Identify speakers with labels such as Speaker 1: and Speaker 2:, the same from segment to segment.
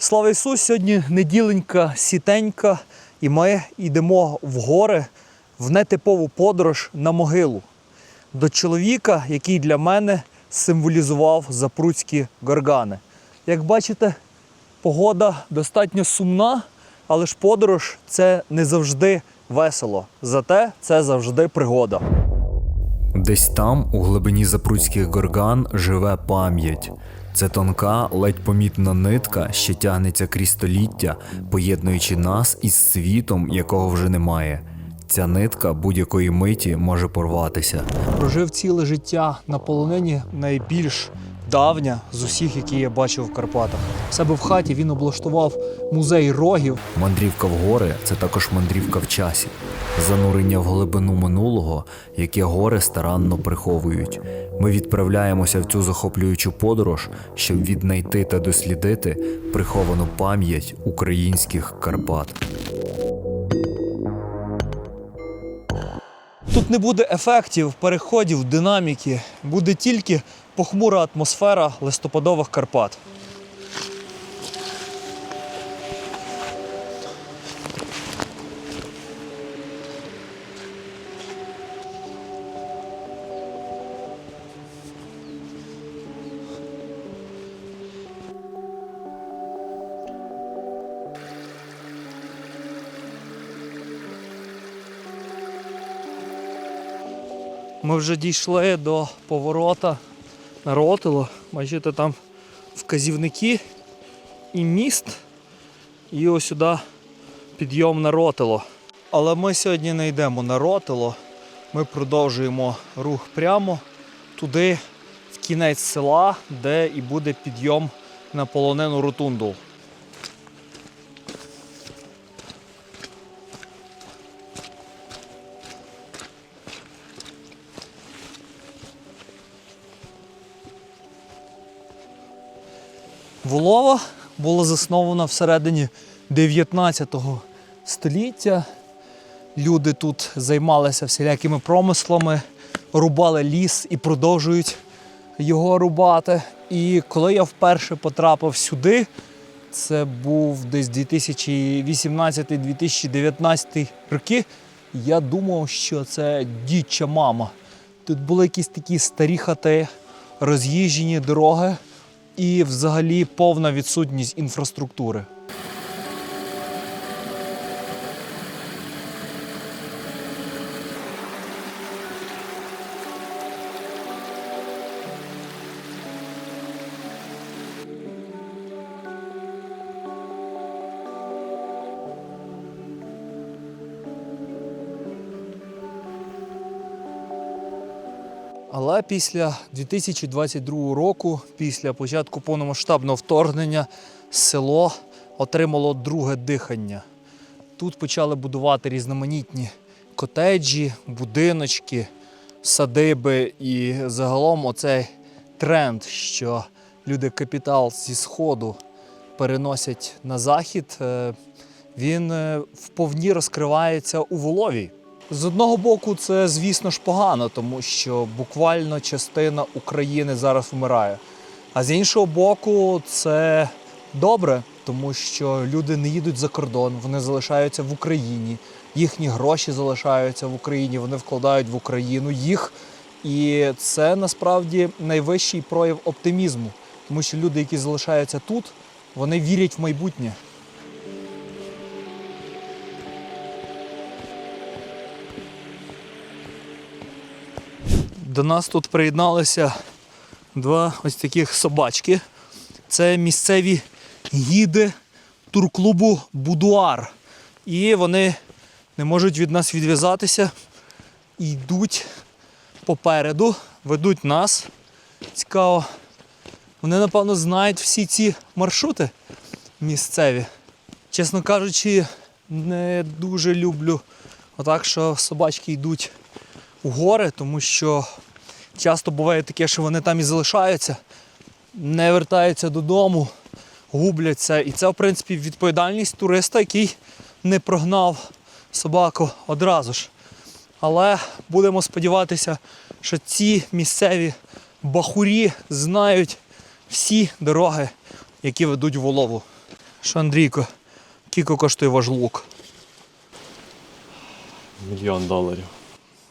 Speaker 1: Слава Ісус! Сьогодні неділенька, сітенька, і ми йдемо в гори в нетипову подорож на могилу до чоловіка, який для мене символізував запруцькі горгани. Як бачите, погода достатньо сумна, але ж подорож це не завжди весело. Зате це завжди пригода.
Speaker 2: Десь там, у глибині запруцьких горган, живе пам'ять. Це тонка, ледь помітна нитка, що тягнеться крізь століття, поєднуючи нас із світом, якого вже немає. Ця нитка будь-якої миті може порватися.
Speaker 1: Прожив ціле життя на полонині найбільш давня з усіх, які я бачив в Карпатах. В себе в хаті він облаштував музей рогів.
Speaker 2: Мандрівка в гори це також мандрівка в часі, занурення в глибину минулого, яке гори старанно приховують. Ми відправляємося в цю захоплюючу подорож, щоб віднайти та дослідити приховану пам'ять українських Карпат.
Speaker 1: Тут не буде ефектів, переходів, динаміки. Буде тільки похмура атмосфера листопадових Карпат. Ми вже дійшли до поворота Ротило. Бачите, там вказівники і міст, і ось сюди підйом на Ротило. Але ми сьогодні не йдемо на Ротило. Ми продовжуємо рух прямо туди, в кінець села, де і буде підйом на полонену ротунду. Волова була заснована всередині 19 століття. Люди тут займалися всілякими промислами, рубали ліс і продовжують його рубати. І коли я вперше потрапив сюди, це був десь 2018-2019 роки, я думав, що це дідча мама. Тут були якісь такі старі хати, роз'їжджені дороги і взагалі повна відсутність інфраструктури. Після 2022 року, після початку повномасштабного вторгнення, село отримало друге дихання. Тут почали будувати різноманітні котеджі, будиночки, садиби і загалом оцей тренд, що люди капітал зі сходу переносять на захід, е, він е, вповні розкривається у Волові. З одного боку, це, звісно ж, погано, тому що буквально частина України зараз вмирає. А з іншого боку, це добре, тому що люди не їдуть за кордон, вони залишаються в Україні, їхні гроші залишаються в Україні, вони вкладають в Україну їх. І це насправді найвищий прояв оптимізму, тому що люди, які залишаються тут, вони вірять в майбутнє. До нас тут приєдналися два ось таких собачки. Це місцеві гіди турклубу Будуар. І вони не можуть від нас відв'язатися йдуть попереду, ведуть нас. Цікаво. Вони, напевно, знають всі ці маршрути місцеві. Чесно кажучи, не дуже люблю отак, що собачки йдуть у гори, тому що часто буває таке, що вони там і залишаються, не вертаються додому, губляться. І це, в принципі, відповідальність туриста, який не прогнав собаку одразу ж. Але будемо сподіватися, що ці місцеві бахурі знають всі дороги, які ведуть в Волову. Що, Андрійко, кілько коштує ваш лук?
Speaker 3: Мільйон доларів.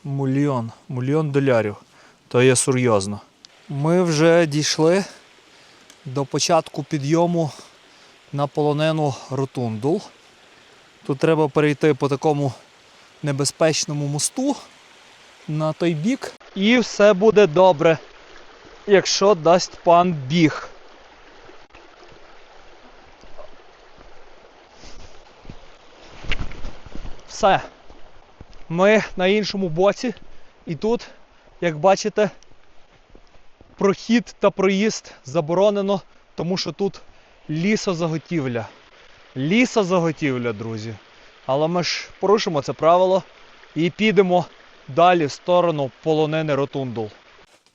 Speaker 1: Мільйон. Мільйон долярів. То є серйозно. Ми вже дійшли до початку підйому на полонену Ротундул. Тут треба перейти по такому небезпечному мосту на той бік. І все буде добре, якщо дасть пан біг. Все. Ми на іншому боці. І тут, як бачите, прохід та проїзд заборонено, тому що тут лісозаготівля. Лісозаготівля, друзі. Але ми ж порушимо це правило і підемо далі в сторону полонини Ротундул.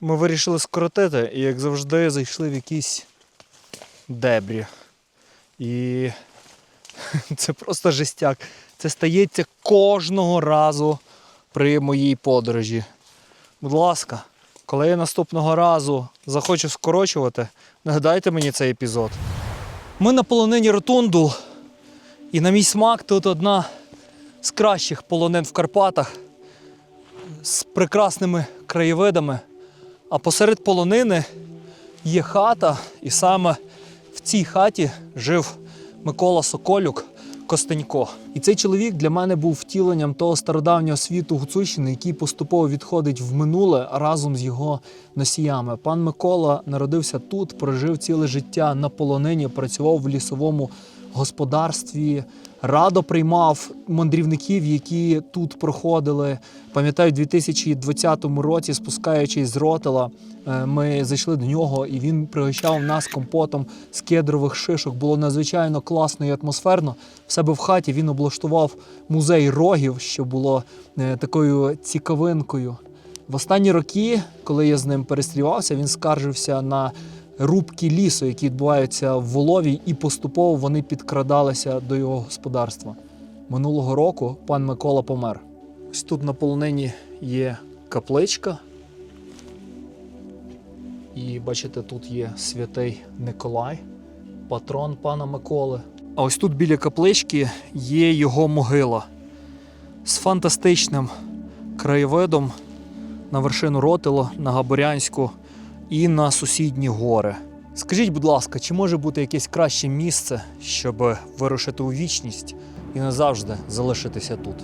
Speaker 1: Ми вирішили скоротити і, як завжди, зайшли в якісь дебрі. І це просто жестяк. Це стається кожного разу при моїй подорожі. Будь ласка, коли я наступного разу захочу скорочувати, нагадайте мені цей епізод. Ми на полонині Ротунду, і на мій смак тут одна з кращих полонин в Карпатах з прекрасними краєвидами. А посеред полонини є хата, і саме в цій хаті жив Микола Соколюк Костенько. І цей чоловік для мене був втіленням того стародавнього світу Гуцульщини, який поступово відходить в минуле разом з його носіями. Пан Микола народився тут, прожив ціле життя на полонині, працював в лісовому господарстві, радо приймав мандрівників, які тут проходили. Пам'ятаю, у 2020 році, спускаючись з Ротела, е, ми зайшли до нього, і він пригощав нас компотом з кедрових шишок. Було надзвичайно класно і атмосферно. В себе в хаті він облаштував музей рогів, що було е, такою цікавинкою. В останні роки, коли я з ним перестрівався, він скаржився на рубки лісу, які відбуваються в Волові, і поступово вони підкрадалися до його господарства. Минулого року пан Микола помер. Ось тут на полонині є капличка. І бачите, тут є святий Николай, патрон пана Миколи. А ось тут біля каплички є його могила з фантастичним краєвидом на вершину Ротило, на Габорянську і на сусідні гори. Скажіть, будь ласка, чи може бути якесь краще місце, щоб вирушити у вічність і назавжди залишитися тут?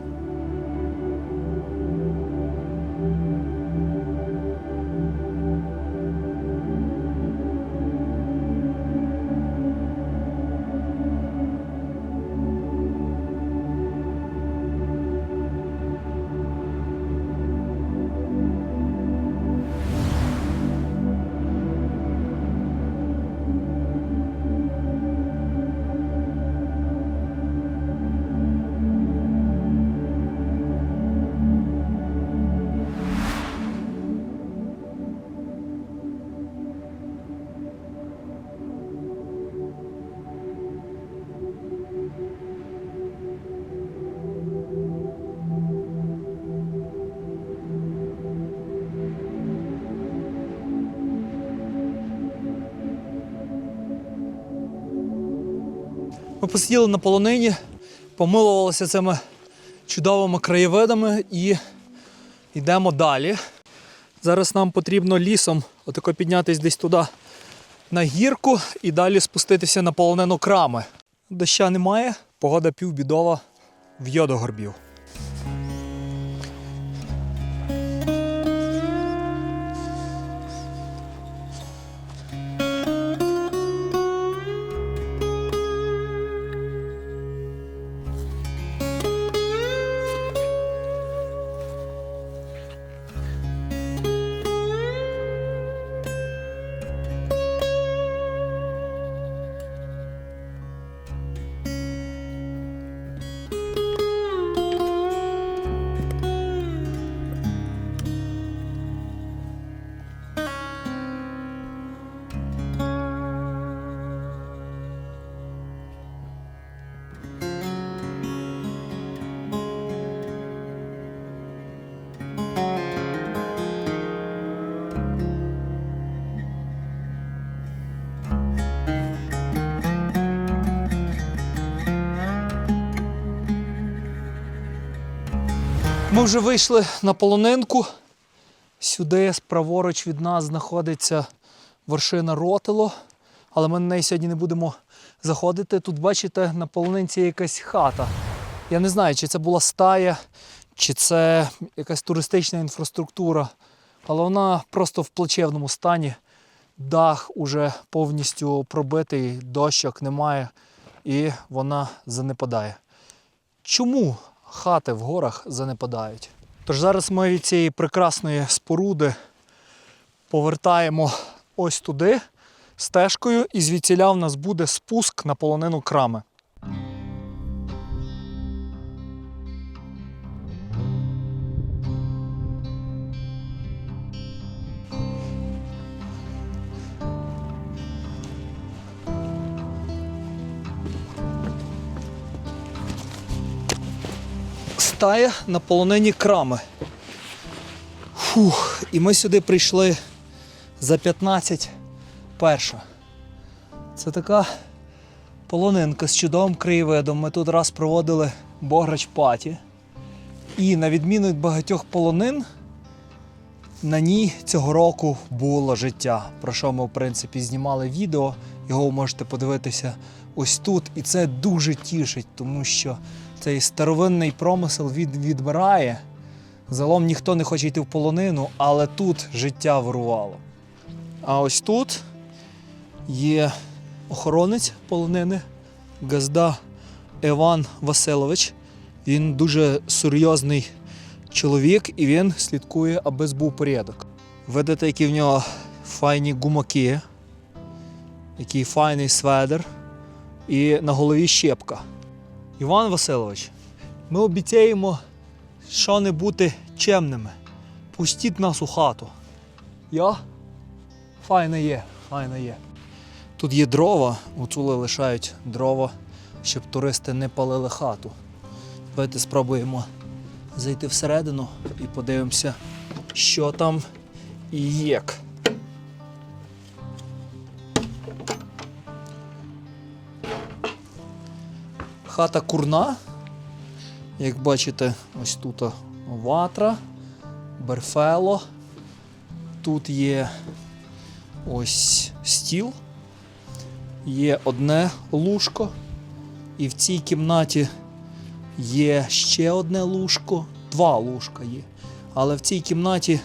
Speaker 1: Ми посиділи на полонині, помилувалися цими чудовими краєвидами і йдемо далі. Зараз нам потрібно лісом отако піднятися десь туди на гірку і далі спуститися на полонину крами. Доща немає, погода півбідова, в'є до Ми вже вийшли на полонинку. Сюди праворуч від нас знаходиться вершина Ротило, але ми на неї сьогодні не будемо заходити. Тут, бачите, на полонинці якась хата. Я не знаю, чи це була стая, чи це якась туристична інфраструктура, але вона просто в плачевному стані. Дах уже повністю пробитий, дощок немає, і вона занепадає. Чому хати в горах занепадають? Тож зараз ми від цієї прекрасної споруди повертаємо ось туди стежкою, і звідсіля в нас буде спуск на полонину крами. Стая на полонині крами. Фух, і ми сюди прийшли за 15 перша. Це така полонинка з чудовим краєвидом. Ми тут раз проводили Бограч Паті. І на відміну від багатьох полонин, на ній цього року було життя, про що ми, в принципі, знімали відео. Його ви можете подивитися ось тут. І це дуже тішить, тому що цей старовинний промисел від, відмирає. Загалом ніхто не хоче йти в полонину, але тут життя вирувало. А ось тут є охоронець полонини Газда Іван Василович. Він дуже серйозний чоловік і він слідкує, аби був порядок. Видите, які в нього файні гумаки, який файний сведер і на голові щепка. Іван Васильович, ми обіцяємо, що не бути чемними. Пустіть нас у хату. Я? Файно є, файно є. Тут є дрова, гуцули лишають дрова, щоб туристи не палили хату. Давайте спробуємо зайти всередину і подивимося, що там і як. Хата курна. Як бачите, ось тут ватра, берфело. Тут є ось стіл, є одне лужко, і в цій кімнаті є ще одне лужко, два лужка є. Але в цій кімнаті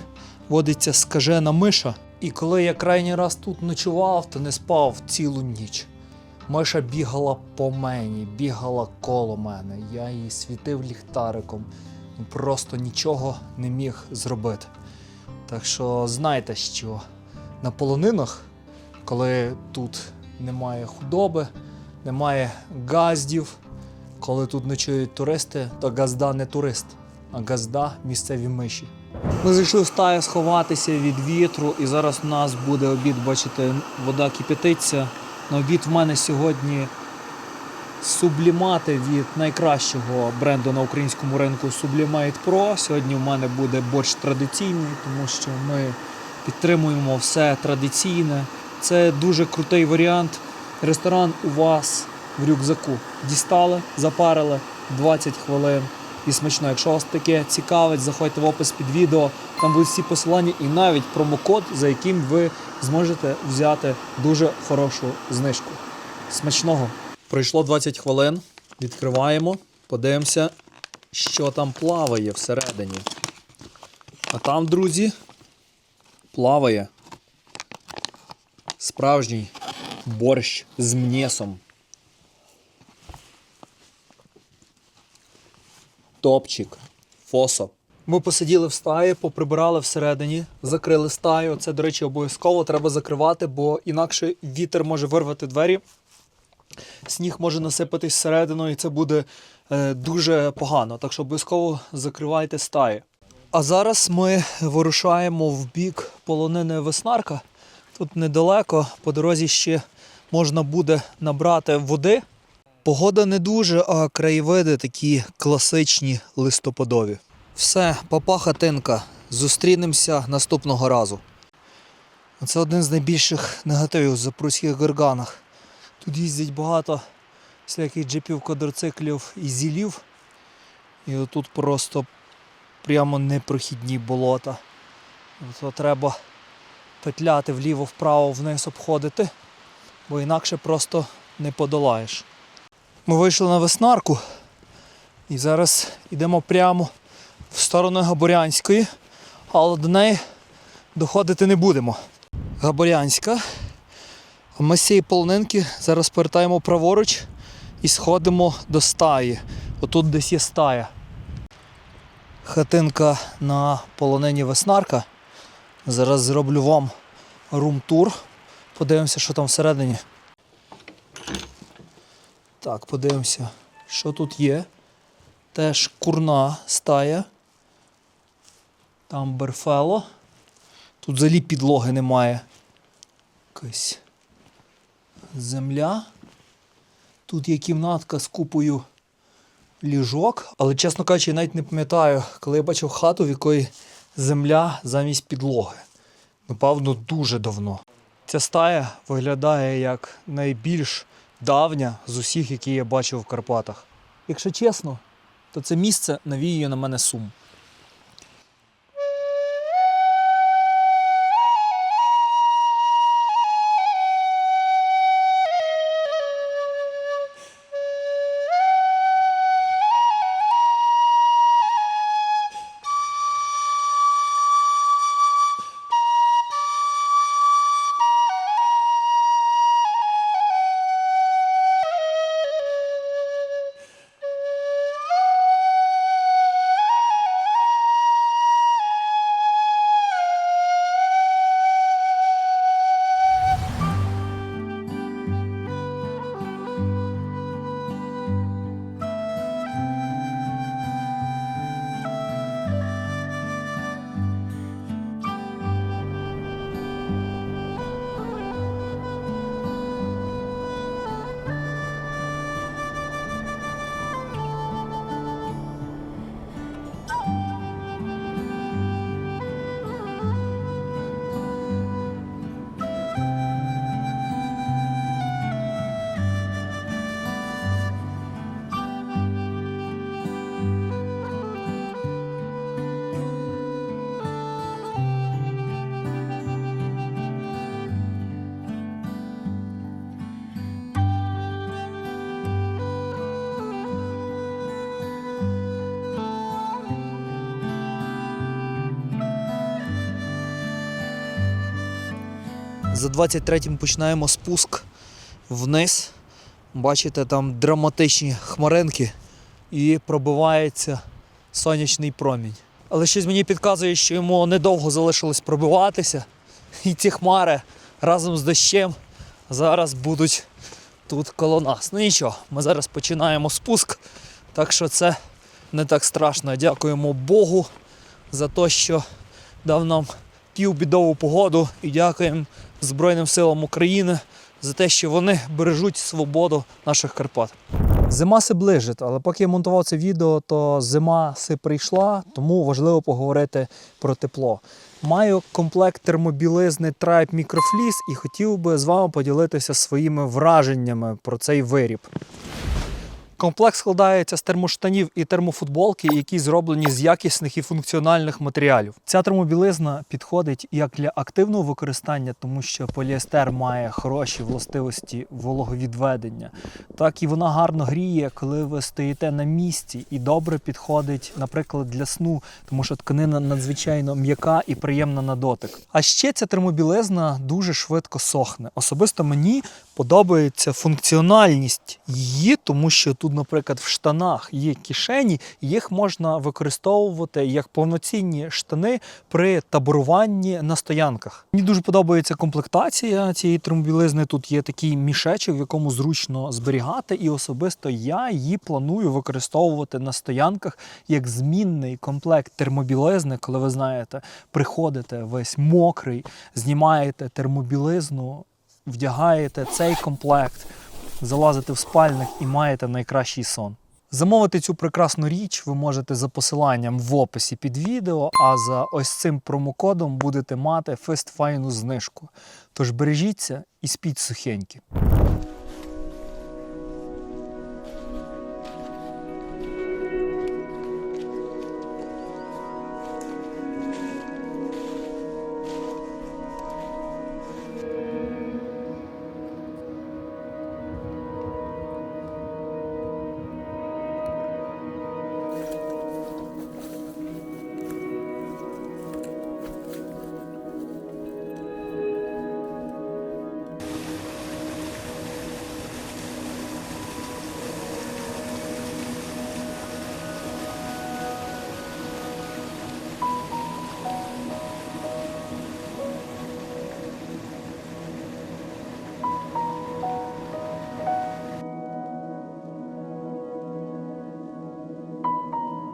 Speaker 1: водиться скажена миша. І коли я крайній раз тут ночував, то не спав цілу ніч. Миша бігала по мені, бігала коло мене. Я її світив ліхтариком. Просто нічого не міг зробити. Так що знайте, що на полонинах, коли тут немає худоби, немає газдів, коли тут ночують туристи, то газда не турист, а газда місцеві миші. Ми зайшли в стаю сховатися від вітру, і зараз у нас буде обід, бачите, вода кипятиться. На обід в мене сьогодні сублімати від найкращого бренду на українському ринку Sublimate Pro. Сьогодні в мене буде борщ традиційний, тому що ми підтримуємо все традиційне. Це дуже крутий варіант. Ресторан у вас в рюкзаку. Дістали, запарили 20 хвилин і смачно. Якщо вас таке цікавить, заходьте в опис під відео. Там будуть всі посилання і навіть промокод, за яким ви зможете взяти дуже хорошу знижку. Смачного! Пройшло 20 хвилин. Відкриваємо, подивимося, що там плаває всередині. А там, друзі, плаває справжній борщ з м'ясом. Топчик, фосо. Ми посиділи в стаї, поприбирали всередині, закрили стаю. Це, до речі, обов'язково треба закривати, бо інакше вітер може вирвати двері. Сніг може насипатись всередину, і це буде е, дуже погано. Так що обов'язково закривайте стаї. А зараз ми вирушаємо в бік полонини Веснарка. Тут недалеко, по дорозі ще можна буде набрати води. Погода не дуже, а краєвиди такі класичні листопадові. Все, папа хатинка. Зустрінемося наступного разу. Це один з найбільших негативів в запорізьких горганах. Тут їздять багато всяких джипів, квадроциклів і зілів. І отут просто прямо непрохідні болота. То треба петляти вліво-вправо вниз обходити, бо інакше просто не подолаєш. Ми вийшли на веснарку і зараз йдемо прямо в сторону Габорянської, але до неї доходити не будемо. Габорянська. Ми з цієї полонинки зараз повертаємо праворуч і сходимо до стаї. Отут десь є стая. Хатинка на полонині Веснарка. Зараз зроблю вам рум-тур. Подивимося, що там всередині. Так, подивимося, що тут є. Теж курна стая. Там берфело. Тут взагалі підлоги немає. Якась земля. Тут є кімнатка з купою ліжок, але, чесно кажучи, я навіть не пам'ятаю, коли я бачив хату, в якої земля замість підлоги. Напевно, дуже давно. Ця стая виглядає як найбільш давня з усіх, які я бачив в Карпатах. Якщо чесно, то це місце навіює на мене сум. За 23-м починаємо спуск вниз. Бачите, там драматичні хмаринки і пробивається сонячний промінь. Але щось мені підказує, що йому недовго залишилось пробиватися. І ці хмари разом з дощем зараз будуть тут коло нас. Ну нічого, ми зараз починаємо спуск, так що це не так страшно. Дякуємо Богу за те, що дав нам півбідову погоду і дякуємо Збройним силам України за те, що вони бережуть свободу наших Карпат. Зима се ближить, але поки я монтував це відео, то зима си прийшла, тому важливо поговорити про тепло. Маю комплект термобілизни Tribe Microfleece і хотів би з вами поділитися своїми враженнями про цей виріб. Комплект складається з термоштанів і термофутболки, які зроблені з якісних і функціональних матеріалів. Ця термобілизна підходить як для активного використання, тому що поліестер має хороші властивості вологовідведення, так і вона гарно гріє, коли ви стоїте на місці, і добре підходить, наприклад, для сну, тому що тканина надзвичайно м'яка і приємна на дотик. А ще ця термобілизна дуже швидко сохне. Особисто мені подобається функціональність її, тому що тут, наприклад, в штанах є кишені, їх можна використовувати як повноцінні штани при таборуванні на стоянках. Мені дуже подобається комплектація цієї термобілизни. Тут є такий мішечок, в якому зручно зберігати, і особисто я її планую використовувати на стоянках як змінний комплект термобілизни, коли ви знаєте, приходите весь мокрий, знімаєте термобілизну, вдягаєте цей комплект, залазите в спальник і маєте найкращий сон. Замовити цю прекрасну річ ви можете за посиланням в описі під відео, а за ось цим промокодом будете мати фестфайну знижку. Тож бережіться і спіть сухенькі.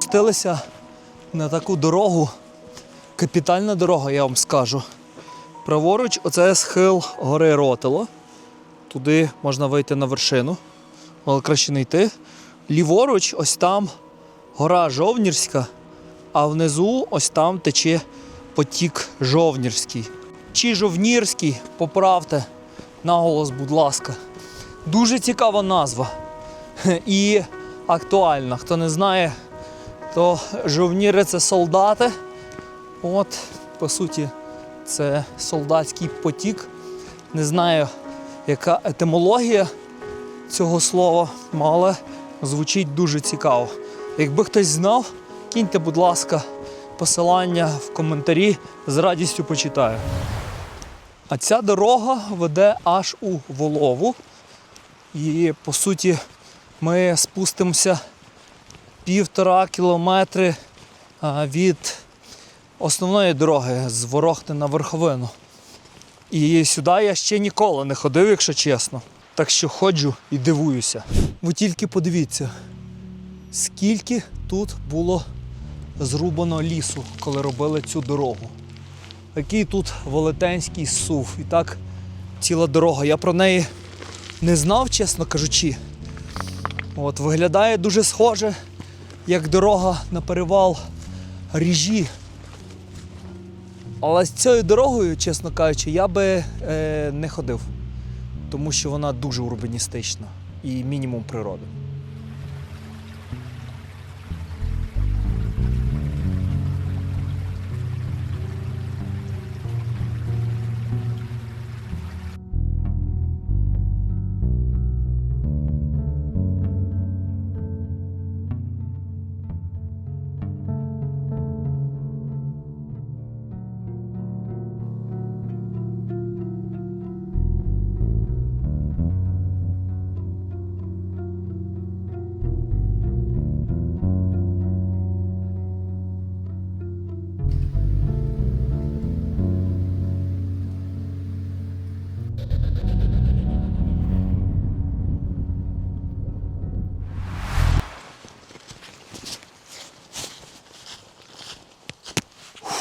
Speaker 1: Спустилися на таку дорогу. Капітальна дорога, я вам скажу. Праворуч, оце схил гори Ротело. Туди можна вийти на вершину, але краще не йти. Ліворуч, ось там гора Жовнірська, а внизу ось там тече потік Жовнірський. Чи Жовнірський, поправте наголос, будь ласка. Дуже цікава назва і актуальна. Хто не знає, то жовніри це солдати. От, по суті, це солдатський потік. Не знаю, яка етимологія цього слова, але звучить дуже цікаво. Якби хтось знав, киньте, будь ласка, посилання в коментарі, з радістю почитаю. А ця дорога веде аж у Волову. І по суті ми спустимося півтора кілометри від основної дороги з Ворохти на Верховину. І сюди я ще ніколи не ходив, якщо чесно. Так що ходжу і дивуюся. Ви тільки подивіться, скільки тут було зрубано лісу, коли робили цю дорогу. Який тут велетенський сув. І так ціла дорога. Я про неї не знав, чесно кажучи. От, виглядає дуже схоже, як дорога на перевал ріжі. Але з цією дорогою, чесно кажучи, я би е, не ходив, тому що вона дуже урбаністична і мінімум природи.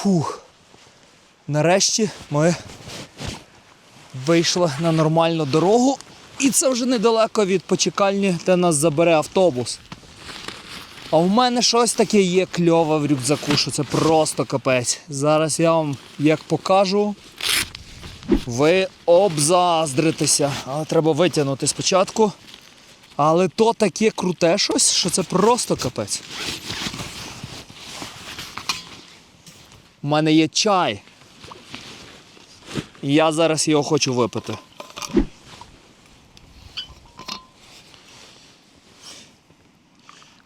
Speaker 1: Фух. Нарешті ми вийшли на нормальну дорогу. І це вже недалеко від почекальні, де нас забере автобус. А в мене щось таке є кльове в рюкзаку, що це просто капець. Зараз я вам як покажу. Ви обзаздритеся. Але треба витягнути спочатку. Але то таке круте щось, що це просто капець. У мене є чай. І я зараз його хочу випити.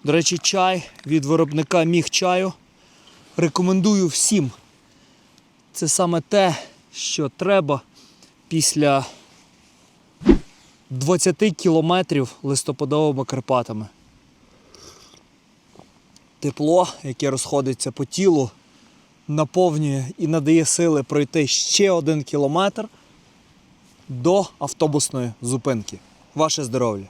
Speaker 1: До речі, чай від виробника міг чаю. Рекомендую всім. Це саме те, що треба після 20 кілометрів листопадовими Карпатами. Тепло, яке розходиться по тілу, наповнює і надає сили пройти ще один кілометр до автобусної зупинки. Ваше здоров'я!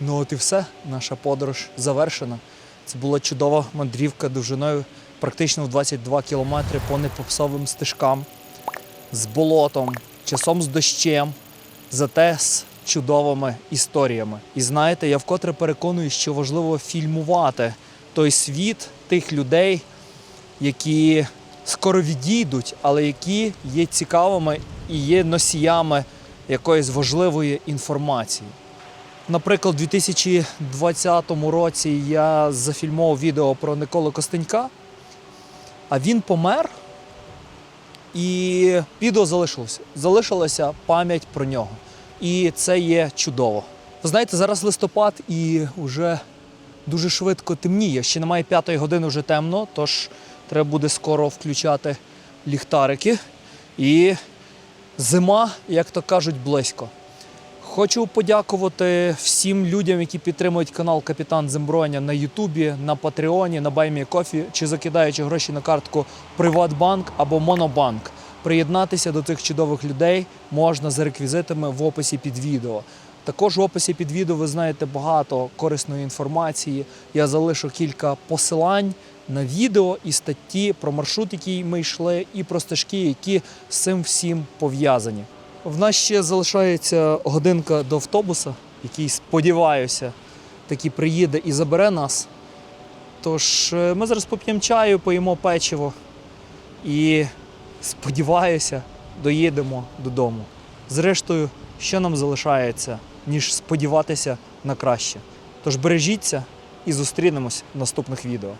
Speaker 1: Ну от і все, наша подорож завершена. Це була чудова мандрівка довжиною практично в 22 кілометри по непопсовим стежкам, з болотом, часом з дощем, зате з чудовими історіями. І знаєте, я вкотре переконую, що важливо фільмувати той світ тих людей, які скоро відійдуть, але які є цікавими і є носіями якоїсь важливої інформації. Наприклад, у 2020 році я зафільмував відео про Николу Костенька, а він помер, і відео залишилося. Залишилася пам'ять про нього. І це є чудово. Ви знаєте, зараз листопад і вже дуже швидко темніє. Ще немає п'ятої години вже темно, тож треба буде скоро включати ліхтарики. І зима, як то кажуть, близько. Хочу подякувати всім людям, які підтримують канал Капітан Земброєння на Ютубі, на Патреоні, на Баймі Кофі чи закидаючи гроші на картку Приватбанк або Монобанк. Приєднатися до цих чудових людей можна за реквізитами в описі під відео. Також в описі під відео ви знаєте багато корисної інформації. Я залишу кілька посилань на відео і статті про маршрут, який ми йшли, і про стежки, які з цим всім пов'язані. В нас ще залишається годинка до автобуса, який, сподіваюся, таки приїде і забере нас. Тож е, ми зараз поп'ємо чаю, поїмо печиво і сподіваюся, доїдемо додому. Зрештою, що нам залишається, ніж сподіватися на краще. Тож бережіться і зустрінемось в наступних відео.